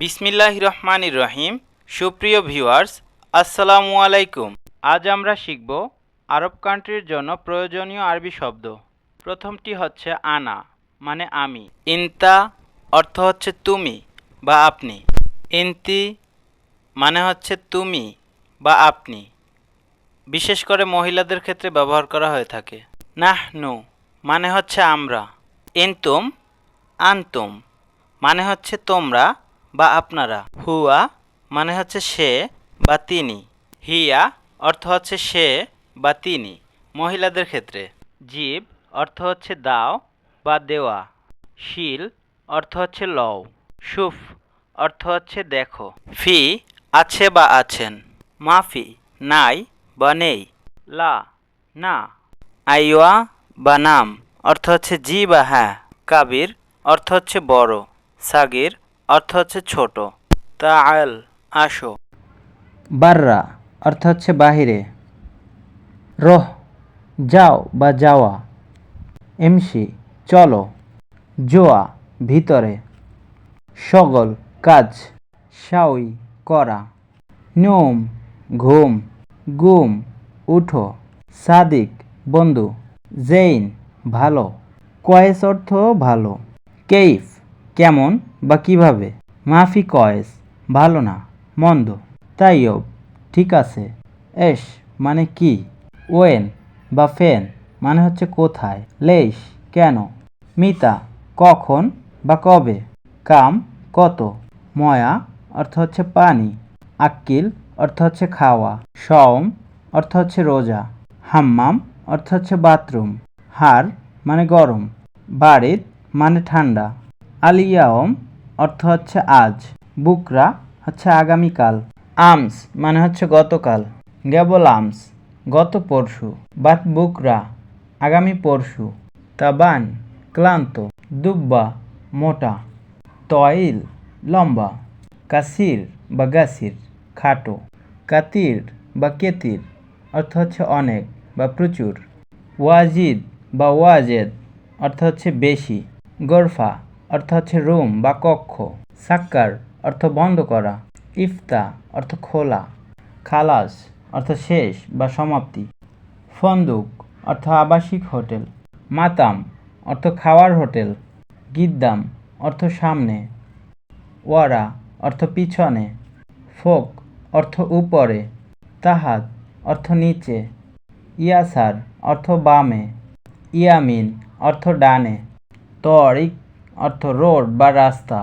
বিসমিল্লাহ রহমানির রহিম। সুপ্রিয় ভিউয়ার্স, আসসালামু আলাইকুম। আজ আমরা শিখব আরব কান্ট্রির জন্য প্রয়োজনীয় আরবি শব্দ। প্রথমটি হচ্ছে আনা মানে আমি। ইন্তা অর্থ হচ্ছে তুমি বা আপনি। ইনতি মানে হচ্ছে তুমি বা আপনি। বিশেষ করে মহিলাদের ক্ষেত্রে ব্যবহার করা হয়ে থাকে। নাহনু মানে হচ্ছে আমরা। ইনতুম, আনতুম মানে হচ্ছে তোমরা বা আপনারা। হুয়া মানে হচ্ছে সে বা তিনি। হিয়া অর্থ হচ্ছে সে বা তিনি, মহিলাদের ক্ষেত্রে। জীব অর্থ হচ্ছে দাও বা দেওয়া। শিল অর্থ হচ্ছে লও। সুফ অর্থ হচ্ছে দেখো। ফি আছে বা আছেন। মাফি নাই বা নেই। লা না। আইওয়া বা নাম অর্থ হচ্ছে জি বা হ্যাঁ। কাবির অর্থ হচ্ছে বড়। সাগির অর্থ হচ্ছে ছোট। তাআল, আসো। বাররা, অর্থ হচ্ছে বাহিরে। রহ, যাও বা যাওয়া। এমসি, চলো। জোয়া, ভিতরে। সগল কাজ। শাওই, করা। নোম, ঘুম। গুম, উঠো। সাদিক, বন্ধু। জেইন, ভালো। কয়েস অর্থ ভালো। কেইফ, কেমন? বা কীভাবে? মাফি কয়েস, ভালো না, মন্দ। তাইয়ব ঠিক আছে। এস মানে কি? ওয়েন, বা ফেন মানে হচ্ছে কোথায়? লেশ কেন? মিতা, কখন বা কবে? কাম, কত? ময়া, অর্থ হচ্ছে পানি। আক্কিল, অর্থ হচ্ছে খাওয়া। সওম, অর্থ হচ্ছে রোজা। হাম্মাম, অর্থ হচ্ছে বাথরুম। হার মানে গরম। বারিদ মানে ঠান্ডা। আলিয়াওম অর্থ হচ্ছে আজ। বুকরা হচ্ছে আগামীকাল। আমস মানে হচ্ছে গতকাল। গেবল আমস, গত পরশু। বাত বুকরা, আগামী পরশু। তাবান, ক্লান্ত, দুব্বা, মোটা। তয়েল, লম্বা। কাসির বা গাসির, খাটো। কাতির বা কেতির, অর্থ হচ্ছে অনেক বা প্রচুর। ওয়াজিদ বা ওয়াজেদ, অর্থ হচ্ছে বেশি। গরফা অর্থ হচ্ছে রুম বা কক্ষ। সাক্কার অর্থ বন্ধ করা। ইফতা অর্থ খোলা। খালাস অর্থ শেষ বা সমাপ্তি। ফন্দুক অর্থ আবাসিক হোটেল। মাতাম অর্থ খাওয়ার হোটেল। গিদ্দাম অর্থ সামনে। ওয়ারা অর্থ পিছনে। ফোক অর্থ উপরে। তাহাত অর্থ নিচে। ইয়াসার অর্থ বামে। ইয়ামিন অর্থ ডানে। তরিক অর্থ রোড বা রাস্তা।